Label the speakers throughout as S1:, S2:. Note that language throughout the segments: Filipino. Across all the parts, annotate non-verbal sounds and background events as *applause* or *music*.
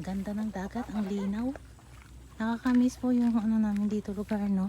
S1: ganda ng dagat, ang linaw. Nakakamiss po yung ano namin dito lugar, no?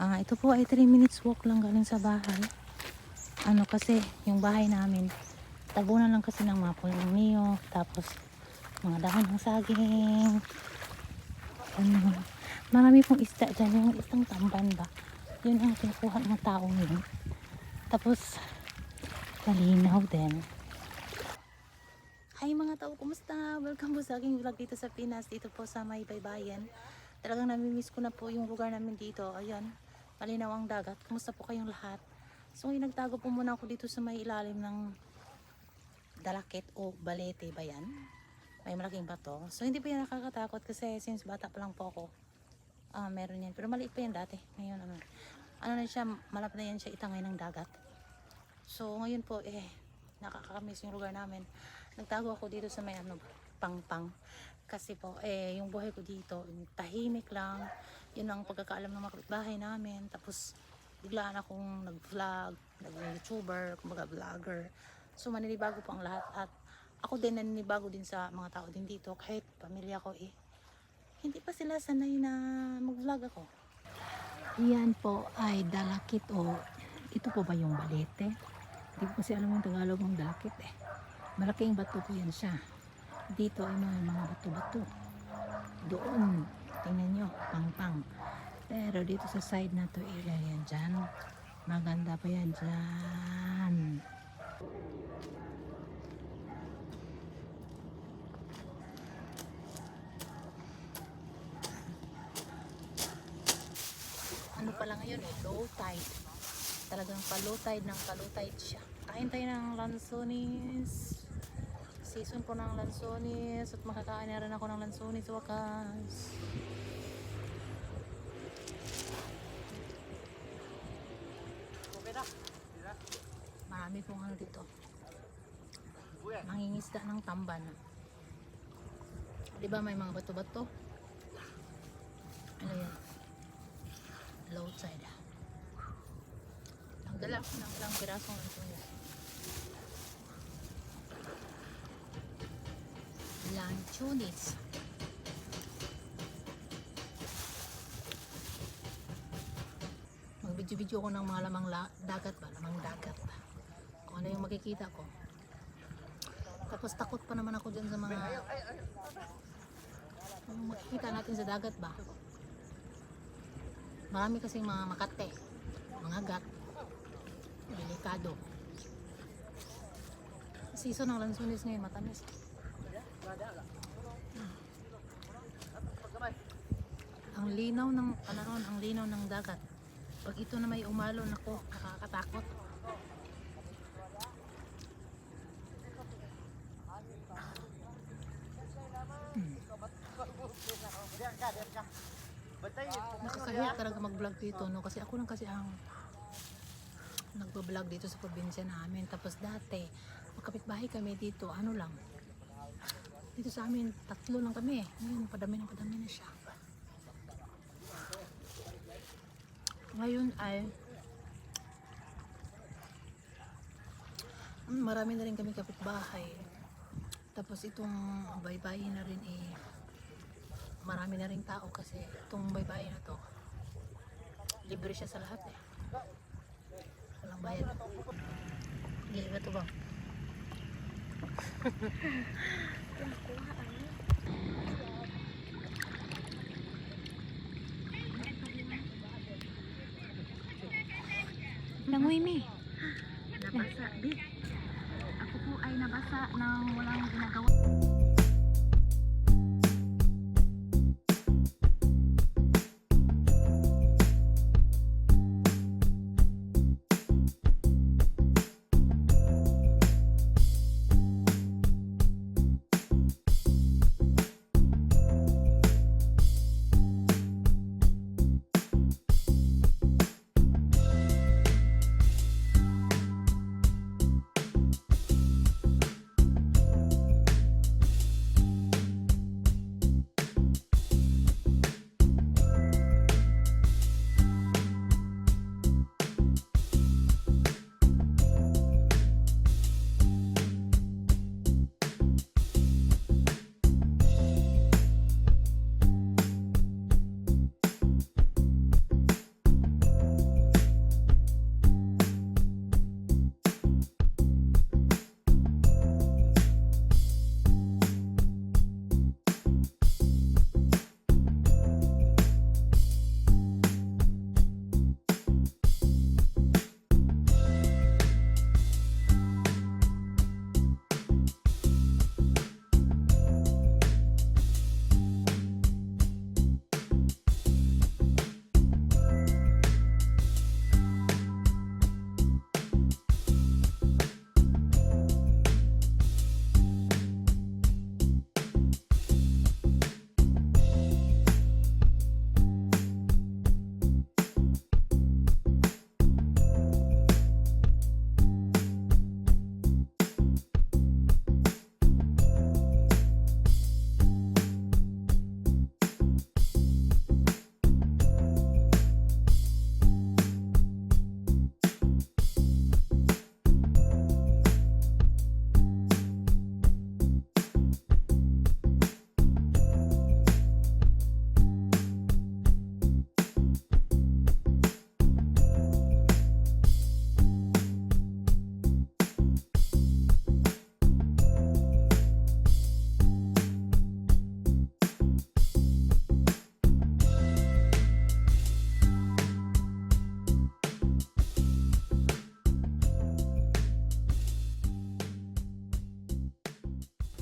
S1: Ah, ito po ay 3 minutes walk lang galing sa bahay. Ano kasi, yung bahay namin, tabunan lang kasi ng mga pulang niyo, tapos mga dahon ng saging. Ano, marami pong isda dyan, yung isang tamban ba? Yun ang kinukuha ng tao yun. Tapos, kalinaw din. Mga tao, kumusta? Welcome po sa aking vlog dito sa Pinas, dito po sa may baybayin. Talagang namimiss ko na po yung lugar namin dito. Ayan, malinaw ang dagat. Kumusta po kayong lahat? So ngayon nagtago po muna ako dito sa may ilalim ng dalakit o balete ba yan? May malaking bato. So hindi pa yan nakakatakot kasi since bata pa lang po ako, ah meron yan. Pero maliit pa yan dati. Ngayon ano, ano na siya, malapit na yan siya itangay ng dagat. So ngayon po eh, nakakamiss yung lugar namin. Nagtago ako dito sa may ano, pangpang. Kasi po, eh, yung buhay ko dito, tahimik lang. Yun ang pagkakaalam ng kapitbahay namin. Tapos, biglaan akong nag-vlog, nag-youtuber, kumbaga vlogger. So, maninibago po ang lahat. At ako din naninibago din sa mga tao din dito. Kahit pamilya ko eh. Hindi pa sila sanay na mag-vlog ako.
S2: Yan po ay dalakit o ito po ba yung balete? Hindi ko kasi alam yung Tagalog ng dalakit eh. Malaking bato po yan siya. Dito ay mga mga bato-bato. Doon, tingnan nyo, pang-pang. Pero dito sa side na to area yan dyan. Maganda pa yan dyan.
S1: ano pala ngayon eh, low tide. Talagang pa-low tide ng pa-low tide siya. Kain tayo ng lansonis. Season po ng lansonis at makakain na rin ako ng lansonis sa wakas. Marami pong ano dito. Mangingisda ng tamban. Di ba may mga bato-bato? Ano yan? low tide. Nagdala ako ng ilang pirasong lansones. Lanchonis. Mag-video-video ko ng mga lamang la- dagat ba? Lamang dagat. Kung ano yung makikita ko. Tapos takot pa naman ako dyan sa mga yung makikita natin sa dagat ba? Marami kasing mga makate, mga gat, delikado. Season ng lansunis ngayon, matamis. Hmm. Ang linaw ng panahon, ang linaw ng dagat. Pag ito na may umalo, nako, nakakatakot. Nakakahiya talaga mag-vlog dito, no? Kasi ako lang kasi ang nagbablog dito sa probinsya namin. Tapos dati, magkapit-bahay kami dito, ano lang. Dito sa amin, tatlo lang kami. Ngayon, padami na padami na siya. Ngayon ay mm, marami na rin kami kapitbahay. Tapos itong baybayin na rin eh marami na rin tao kasi itong baybay na to libre siya sa lahat eh walang bayad hindi ba ito ba? *laughs* Langoy mi.
S2: Nabasa. Ako po ay nabasa ng walang ginagawa.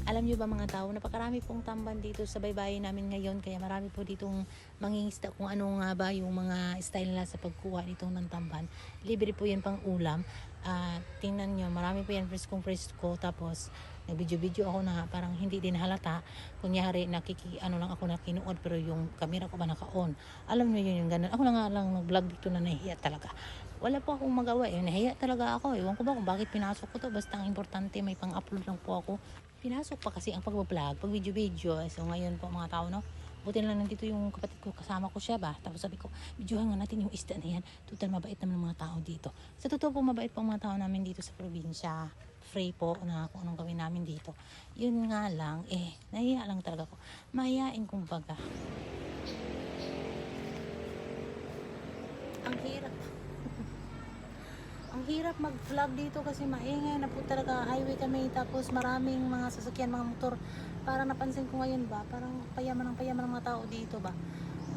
S1: Alam nyo ba mga tao, napakarami pong tamban dito sa baybayin namin ngayon. Kaya marami po ditong mangingisda kung ano nga ba yung mga style nila sa pagkuha nitong ng tamban. Libre po yan pang ulam. Ah, tingnan nyo, marami po yan preskong presko. Tapos, nag-video-video ako na parang hindi din halata. Kunyari, nakiki, ano lang ako na kinuod pero yung camera ko ba naka-on. Alam nyo yun yung ganun. Ako na nga lang nag-vlog dito na nahihiya talaga. Wala po akong magawa eh. Nahiya talaga ako. Ewan ko ba kung bakit pinasok ko to. Basta ang importante may pang-upload lang po ako. Pinasok pa kasi ang pag-vlog, pag video-video. So ngayon po mga tao no, Buti lang nandito yung kapatid ko, kasama ko siya ba? Tapos sabi ko, videohan nga natin yung isda na yan. Total mabait naman ng mga tao dito. Sa totoo po, mabait po ang mga tao namin dito sa probinsya. Free po na kung anong gawin namin dito. Yun nga lang, eh, nahiya lang talaga ko. Mahihain kumbaga. Ang hirap. Ang hirap mag-vlog dito kasi maingay na po talaga highway kami tapos maraming mga sasakyan, mga motor. Parang napansin ko ngayon ba, parang payaman ng payaman ng mga tao dito ba.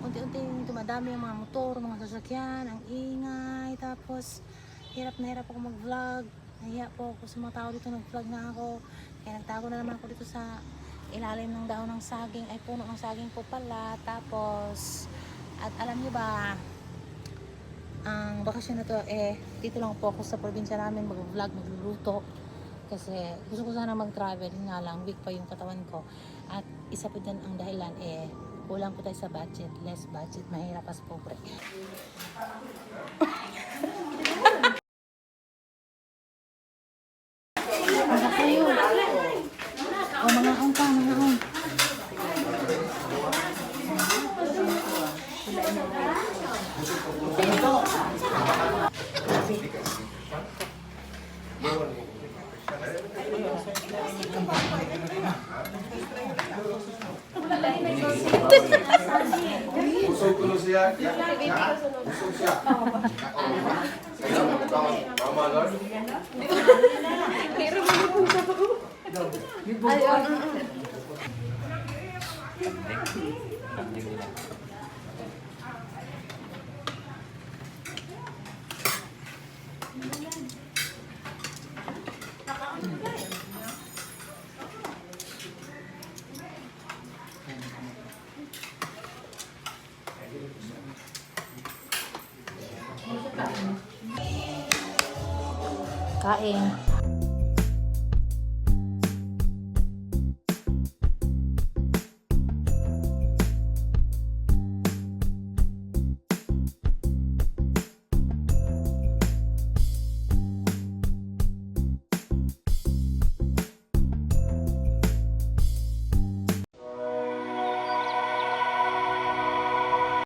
S1: Unti-unti dumadami ang mga motor, mga sasakyan, ang ingay, tapos hirap na hirap ako mag-vlog. Nahiya po ako sa mga tao dito, nag-vlog na ako. Kaya nagtago na naman ako dito sa ilalim ng daon ng saging, ay puno ng saging po pala. Tapos, at alam niyo ba, ang bakasyon na to eh dito lang po ako sa probinsya namin mag-vlog, magluluto kasi gusto ko sana mag-travel nga lang weak pa yung katawan ko at isa po dyan ang dahilan eh kulang po tayo sa budget less budget, mahirap as pobre Ano kayo? O mga on pa, mga on.
S3: Busog ko siya. Ha? Busog siya. Mama, Lord.
S1: Kain.